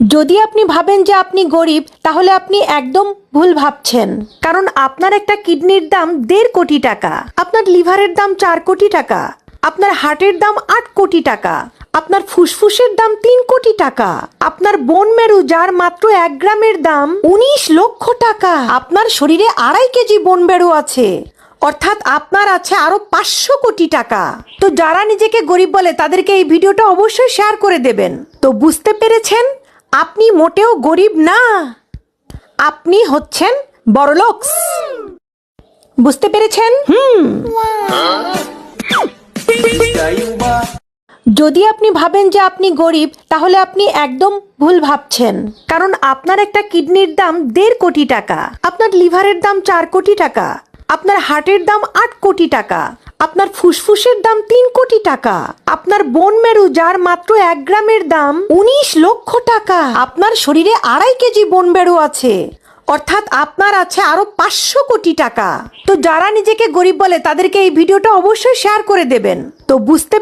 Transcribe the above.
যদি আপনি ভাবেন যে আপনি গরিব, তাহলে আপনি একদম ভুল ভাবছেন। কারণ আপনার একটা কিডনির দাম দেড় কোটি টাকা, আপনার লিভারের দাম চার কোটি টাকা, আপনার হার্টের দাম আট কোটি টাকা, আপনার ফুসফুসের দাম তিন কোটি টাকা, আপনার বোন মেরু যার মাত্র এক গ্রামের দাম উনিশ লক্ষ টাকা, আপনার শরীরে আড়াই কেজি বোন মেরু আছে, অর্থাৎ আপনার আছে আরও পাঁচশো কোটি টাকা। তো যারা নিজেকে গরিব বলে, তাদেরকে এই ভিডিওটা অবশ্যই শেয়ার করে দেবেন। তো বুঝতে পেরেছেন? আপনি মোটেও গরিব না। আপনি হচ্ছেন বড়লোকস। বুঝতে পেরেছেন? হুম। যদি আপনি ভাবেন যে আপনি গরিব তাহলে আপনি একদম ভুল ভাবছেন। কারণ আপনার একটা কিডনির দাম দেড় কোটি টাকা আপনার লিভারের দাম চার কোটি টাকা আপনার হার্টের দাম আট কোটি টাকা আপনার ফুসফুসের দাম তিন কোটি টাকা। আপনার বোন মেরু, যার মাত্র এক গ্রামের দাম উনিশ লক্ষ টাকা। আপনার শরীরে আড়াই কেজি বোন মেরু আছে। অর্থাৎ আপনার আছে আরও পাঁচশো কোটি টাকা। তো যারা নিজেকে গরিব বলে, তাদেরকে এই ভিডিওটা অবশ্যই শেয়ার করে দেবেন। তো বুঝতে